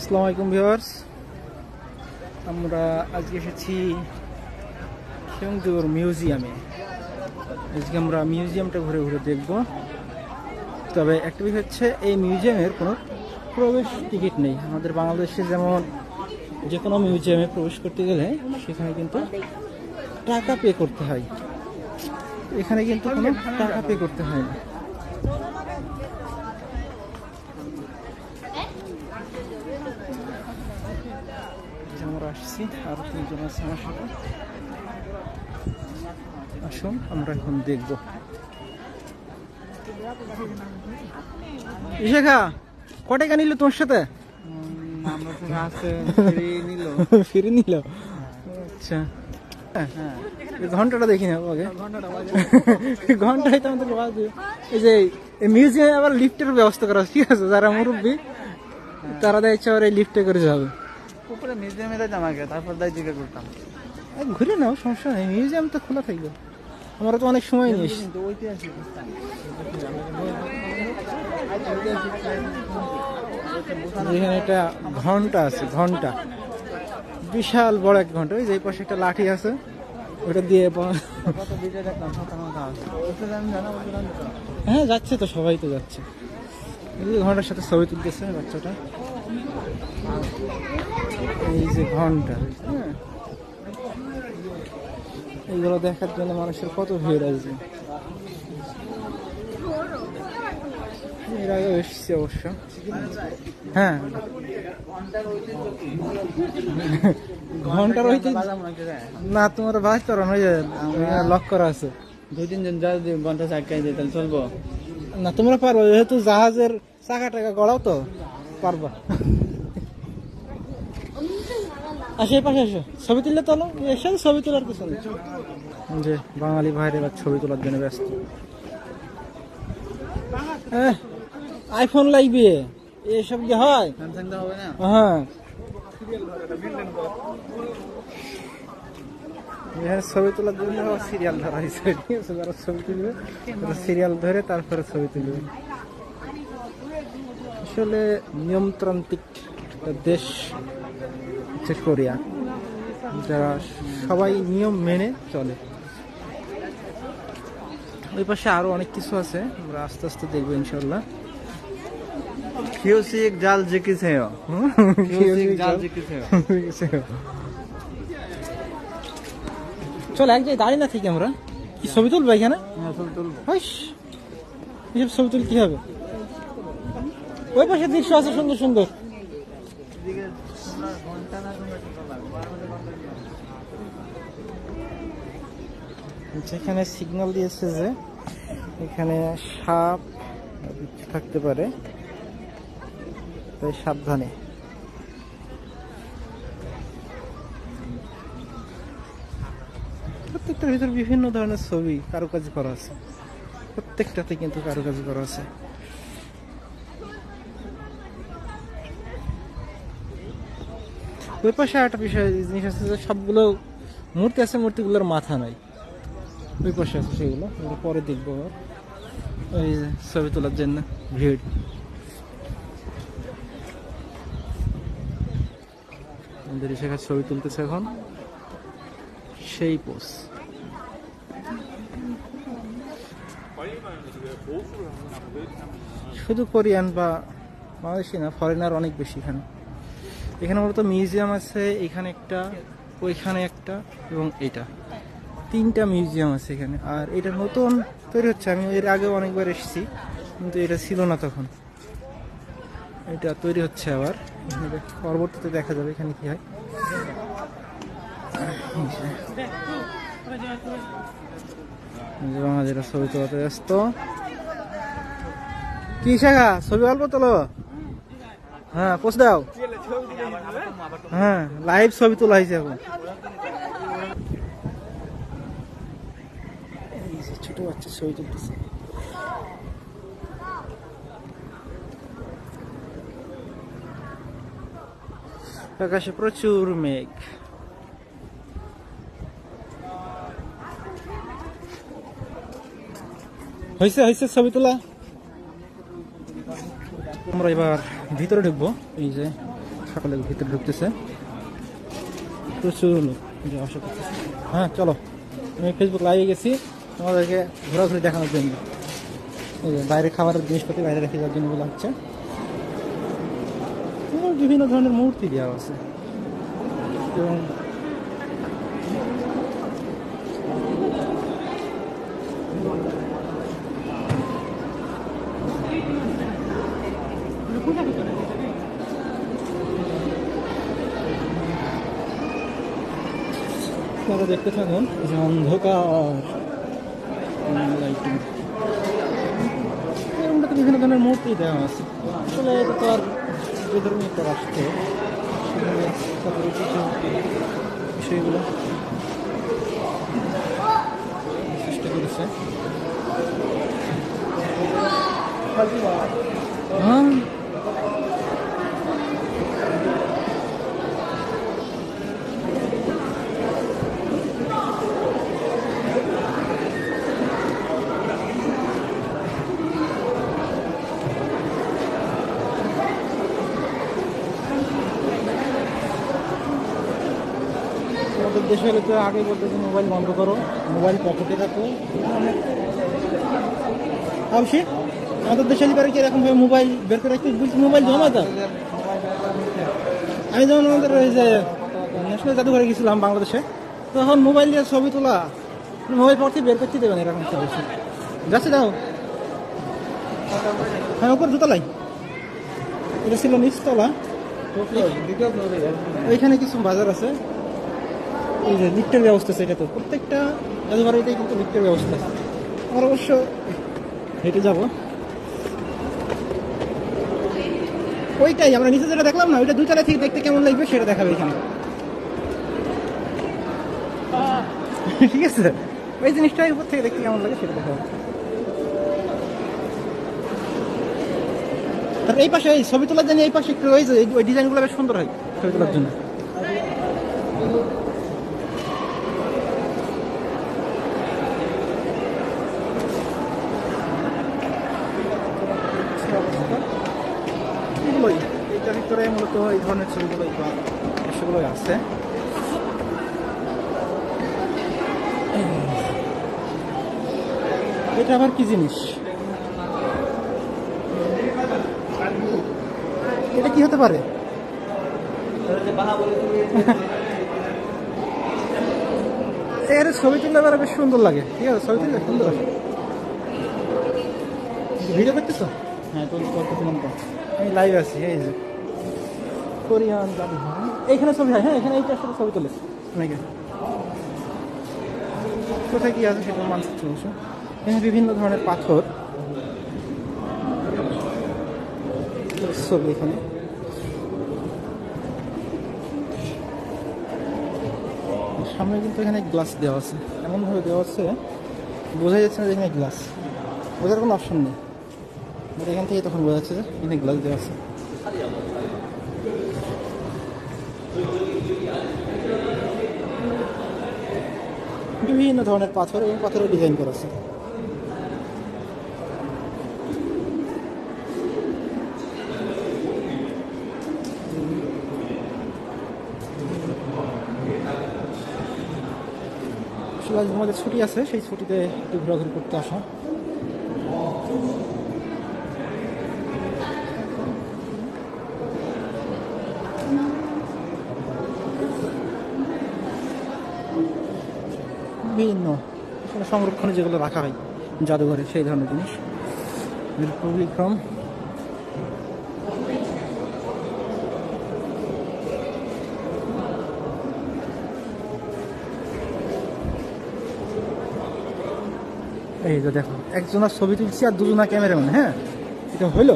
আসসালামু আলাইকুম ভিউয়ার্স। আমরা আজকে এসেছি খেমজোর মিউজিয়ামে। আজকে আমরা মিউজিয়ামটা ঘুরে ঘুরে দেখব। তবে একটা বিষয় হচ্ছে, এই মিউজিয়ামের কোনো প্রবেশ টিকিট নেই। আমাদের বাংলাদেশে যেমন যে কোনো মিউজিয়ামে প্রবেশ করতে গেলে সেখানে কিন্তু টাকা পে করতে হয়। এখানে কিন্তু কোনো টাকা পে করতে হয় না। আসছি আরও তিনজন আছে আমার সাথে। আসুন আমরা এখন দেখব। ইশেখা ক টাকা নিল তোমার সাথে? ফিরে নিল। আচ্ছা। হ্যাঁ এই ঘন্টাটা দেখি না আগে। ঘন্টায় তো আমাদের বাজে। এই যে মিউজিয়ামে আবার লিফটের ব্যবস্থা করা ঠিক আছে? যারা মুরব্বী তারা দেয় ইচ্ছা করে লিফটে করে যাবে। উপরে মিউজিয়ামে যাইতাম আগে, তারপর দায় জিজ্ঞাসা করতাম। ঘুরে নাও, সমস্যা নেই, মিউজিয়াম তো খোলা থাকবে। আমরা তো অনেক সময় নিস এখানে একটা ঘণ্টা আছে, ঘণ্টা। বিশাল বড় এক ঘণ্টা, ওই যে পাশে একটা লাঠি আছে, ওটা দিয়ে হ্যাঁ যাচ্ছে তো, সবাই তো যাচ্ছে। ঘণ্টার সাথে ছবি তুলতেছে বাচ্চাটা। এই যে ঘণ্টা। হ্যাঁ। এইগুলো দেখার জন্য মানুষের কত ভিড় আছে এর এসছি অবশ্য। হ্যাঁ। ঘণ্টার না তোমার বাস তো হয়ে লক করা আছে। দুই তিনজন যা যদি ঘণ্টা চাকাই দিয়ে তাহলে চলবো। না তোমরা পারব যেহেতু জাহাজের চাকা টাকা গড়াও তো পারবা। আসে পাশে আসো। ছবি তুললে তোলো এসে ছবি তোলার কিছু নেই। যে বাঙালি ভাইরে এবার ছবি তোলার জন্য ব্যস্ত। আইফোন লাগবে। এসব কি হয়? হ্যাঁ। এখানে ছবি তোলার জন্য সিরিয়াল ধরা হয়েছে। ঠিক আছে যারা ছবি তুলবে সিরিয়াল ধরে তারপরে ছবি তুলবে। আসলে নিয়মতান্ত্রিক দেশ হচ্ছে কোরিয়া যারা সবাই নিয়ম মেনে চলে। ওই পাশে আরও অনেক কিছু আছে। আমরা আস্তে আস্তে দেখব ইনশাল্লাহ কিউসিক জাল জিকিছে কিউসিক জাল জিকিছে চল এক জায়গায় দাঁড়িয়ে না থেকে আমরা। কি ছবি তুলবো এখানে? হ্যাঁ চল তুলবো। ছবি তুল কি হবে? ওই পাশে দৃশ্য আছে সুন্দর সুন্দর এদিকে তোমরা ঘণ্টা না তোমরা কি করবা যেখানে সিগন্যাল দিয়েছে যে এখানে সাপ থাকতে পারে। তাই সাবধানে। প্রত্যেকটার ভিতর বিভিন্ন ধরনের ছবি কারুকাজ করা আছে। প্রত্যেকটাতে কিন্তু কারুকাজ করা আছে। ওই পাশে একটা বিষয়, জিনিস আছে যে সবগুলো মূর্তি আছে মূর্তিগুলোর মাথা নাই। ওই পাশে আছে সেগুলো আমরা পরে দেখব। ওই ছবি তোলার জন্য। ভিড়। আমাদের সেখানে ছবি তুলতেছে এখন। সেই পোস শুধু কোরিয়ান বা বাংলাদেশি না ফরেনার অনেক বেশি এখানে। এখানে মূলত মিউজিয়াম আছে এখানে একটা ওইখানে একটা এবং এটা তিনটা মিউজিয়াম আছে এখানে। আর এটা নতুন তৈরি হচ্ছে। আমি এর আগে অনেকবার এসেছি, কিন্তু এটা ছিল না তখন। এটা তৈরি হচ্ছে আবার। পরবর্তীতে দেখা যাবে এখানে কি হয়। ছবি তোলাতে ব্যস্ত। কি শাখা? ছবি অল্প তোলো। হ্যাঁ পোস্ট দাও। হ্যাঁ লাইভ ছবি তোলা হয়েছে এখন এই যে ছোট বাচ্চা ছবি তুলতেছে। আকাশে প্রচুর মেঘ। হয়েছে হয়েছে ছবি তোলা। আমরা এবার ভিতরে ঢুকবো। এই যে, সকালে ভিতরে ঢুকতেছে। প্রচুর লোক আসা করতেছে। হ্যাঁ চলো। আমি ফেসবুক লাইভে গেছি। তোমাদেরকে ঘোরাঘুরি দেখানোর জন্য। বাইরে খাবারের জিনিসপাতি বাইরে রেখে যাওয়ার জন্য এবং বিভিন্ন ধরনের মূর্তি দেওয়া আছে। এবং দেখতে থাকুন যে অন্ধকার। লাইটিং এরকমটাতে বিভিন্ন ধরনের মূর্তি দেওয়া আছে। আসলে এটা তো আর যে ধরনের একটা রাষ্ট্র কিছু বিষয়গুলো চেষ্টা করেছে। হ্যাঁ। দেশে হলে তো আগে বলতেছে মোবাইল বন্ধ করো। মোবাইল পকেটে রাখো। অবশ্যই। আমাদের দেশে হলে পারে কি এরকম ভাবে মোবাইল বের করে রাখতে বলছি মোবাইল জমা দাও। আমি যেমন আমাদের ওই যে ন্যাশনাল জাদুঘরে গেছিলাম বাংলাদেশে তখন মোবাইল দিয়ে ছবি তোলা মোবাইল পর থেকে বের করতে দেবেন এরকম একটা যাচ্ছে দাও হ্যাঁ ওপর দুতলাই এটা ছিল নিচতলা। ওইখানে কিছু বাজার আছে। এই যে লিফটের ব্যবস্থা আছে, এটা তো প্রত্যেকটা জাদুঘরেতেই কিন্তু লিফটের ব্যবস্থা আছে। আমরা অবশ্য হেঁটে যাব। ওইটাই, আমরা নিচে যেটা দেখলাম না, ওইটা দুতলা থেকে দেখতে কেমন লাগবে সেটা দেখাবে এখানে। ঠিক আছে? ওই জিনিসটা উপর থেকে দেখতে কেমন লাগে সেটা দেখাবে। এই পাশে, এই ছবি তোলার জন্য এই পাশে একটু ওই ওই ডিজাইনগুলো বেশ সুন্দর হয় ছবি তোলার জন্য এগুলোই এইটার ভিতরে মূলত এই ধরনের ছবিগুলোই বা সেগুলোই আছে এটা আবার কি জিনিস। এটা কি হতে পারে? এর ছবি তুললে এবার বেশ সুন্দর লাগে। ঠিক আছে ছবি তুললে সুন্দর আছে। ভিডিও করতেছো? হ্যাঁ তো করতেছিলাম তো আমি লাইভ আছি এই যে। কোরিয়ান এইখানে ছবি হয় হ্যাঁ এখানে এইটার সাথে ছবি তোলে। কোথায় কি আছে সেটা অবশ্য এখানে বিভিন্ন ধরনের পাথর। ছবি এখানে। সামনে কিন্তু এখানে গ্লাস দেওয়া আছে। এমনভাবে দেওয়া আছে বোঝা যাচ্ছে না যে এখানে গ্লাস বোঝার কোনো অপশন নেই। এখান থেকে তখন বোঝা যাচ্ছে যে এখানে গ্লাস দেওয়া আছে। বিভিন্ন ধরনের পাথর এবং পাথরের ডিজাইন করা আছে। আসলে আজ আমাদের ছুটি আছে, সেই ছুটিতে একটু ঘোরাঘুরি করতে আসা। বিভিন্ন সংরক্ষণে যেগুলো রাখা হয় জাদুঘরে, সেই ধরনের জিনিস। রিপাবলিক এই যে দেখো একজনের ছবি তুলছি আর দুজনা ক্যামেরাম্যান হ্যাঁ? এটা হইল?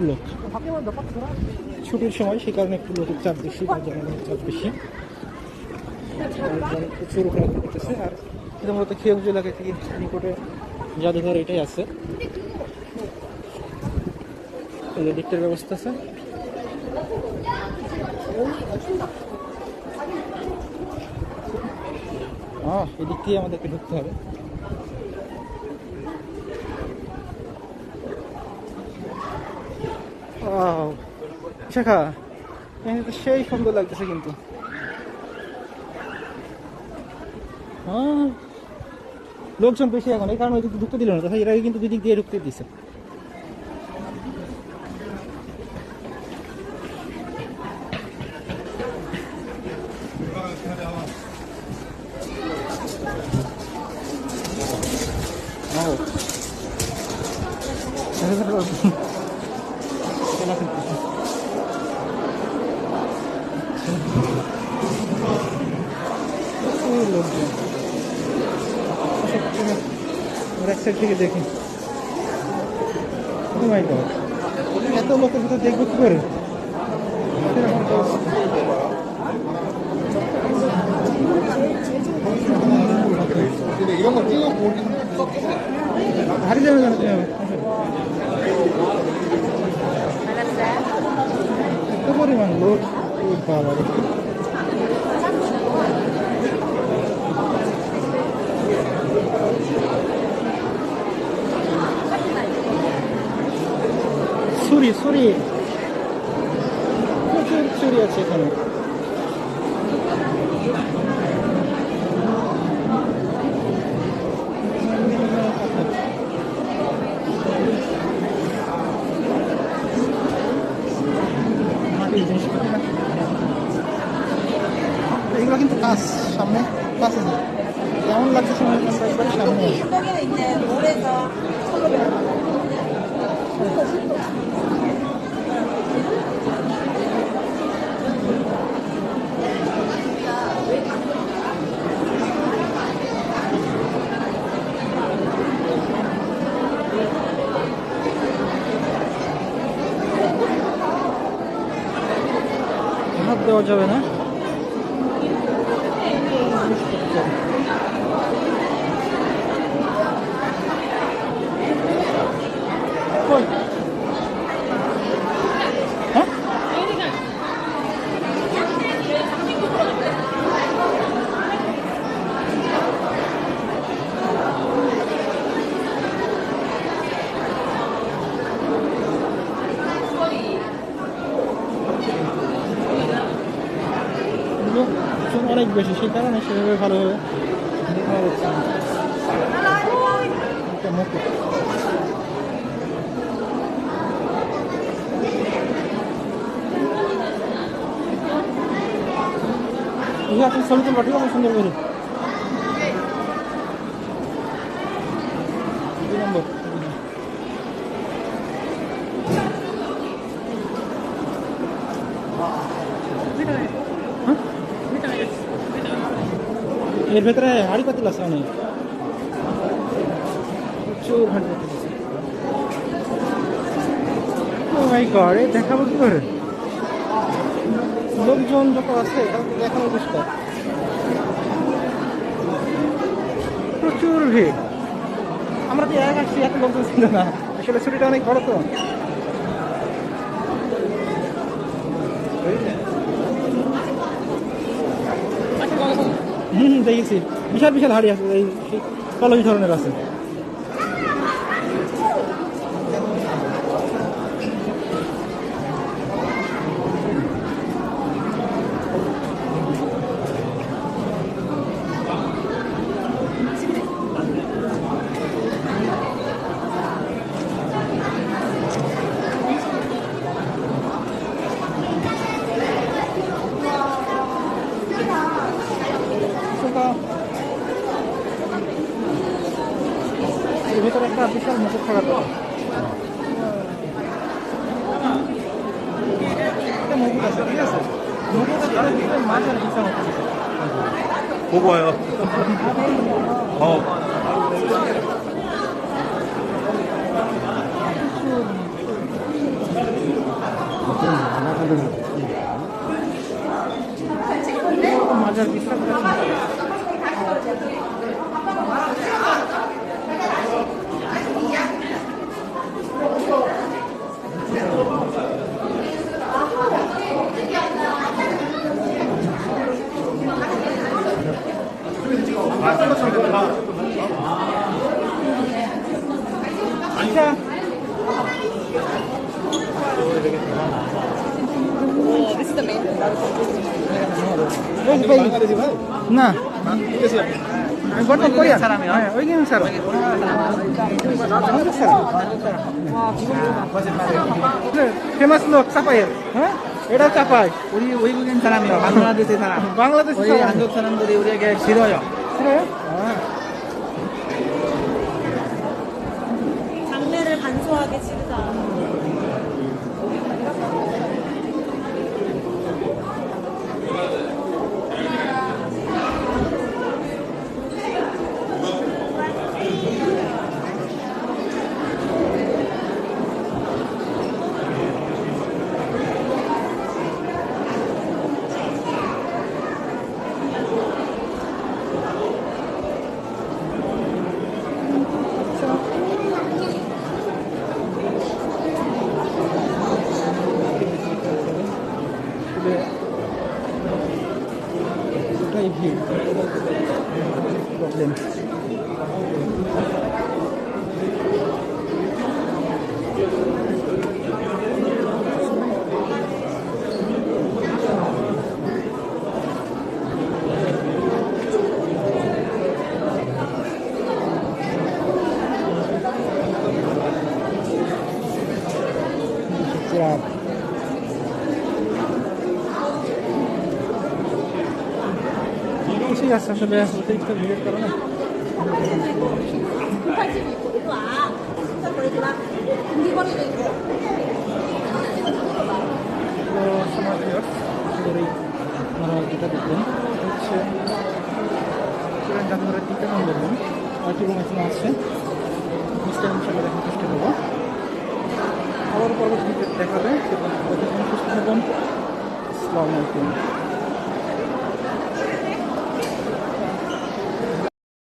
লোক। ছুটির সময় সেই কারণে একটু লোকের চাপ বেশি বা জনগণের চাপ বেশি। প্রচুর ঘোরাঘুরি করতেছে আর মূলত খেয়েবুজ এলাকা থেকে নিকটে জাদুঘর এটাই আছে। লিফটের ব্যবস্থা আছে। আহ, এদিক দিয়ে আমাদেরকে ঢুকতে হবে। Wow. শেখা সেই সুন্দর লাগতেছে কিন্তু লোকজন বেশি এখন, এই কারণে ঢুকতে দিল না তাছাড়া এর কিন্তু দুদিক দিয়ে ঢুকতে দিছে প্রচুর লোকজন ওর এক সাইড থেকে দেখি Oh my God. এত লোকের ভিতরে দেখবো কি করে সেরকম তো 이런 거 찍어보기 হারিয়ে যাবে জানো তুমি এত পরিমাণ লোক ও বাবা রে। ছুরি ছুরি প্রচুর ছুরি আছে এখানে মাটির 언덕에 있는 돌에서 철로 배웠어요. 하도 저번에 হ্যাঁ? এগুলো ওজন অনেক বেশি সেই কারণে সেভাবে ভালোভাবে দেখানো যাচ্ছে না। এটা মুকুট। ইহা তুমি ছবি তুলবা, ঠিক আছে সুন্দর করে নম্বর এর ভেতরে হাড়ি পাতিল আছে অনেক। প্রচুর হাড়ি পাতিল আছে। ও দেখাবো কি করে? লোকজন যত আছে দেখানো মুশকিল প্রচুর ভিড়। আমরা তো এক আসছি এত লোকজন ছিল না। আসলে ছুটিটা অনেক বড় তো। হুম হুম, দেখেছি। বিশাল বিশাল হাড়ি আছে এই কলস ধরনের আছে। মাঝে হাজার পিস আচ্ছা এই ভাই না। আমি বর্তমান করি হ্যাঁ, স্যার আমি ওই গেম স্যার। ফেমাস লোক চাপাইয়ের। হ্যাঁ? এটা চাপাই। ওই ওই গেম স্যার আমি। বাংলাদেশে স্যার। বাংলাদেশে স্যার আন্দোলন স্যার আমি ওরে গিয়ে শিরয়। শিরয়? এটাই ভিড় প্রবলেম কিছুই আছে আসলে অতিরিক্ত ভিড়ের কারণে। আপনারা যেটা হচ্ছে চুরেন জাদুঘরের টিকা নম্বর রুম কয়টি রুম এখানে আছে। মিস্টার হিসাবে দেখার চেষ্টা করব। আবার পরবর্তীতে দেখাবে এবং সুস্থ থাকুন। আসসালামু আলাইকুম।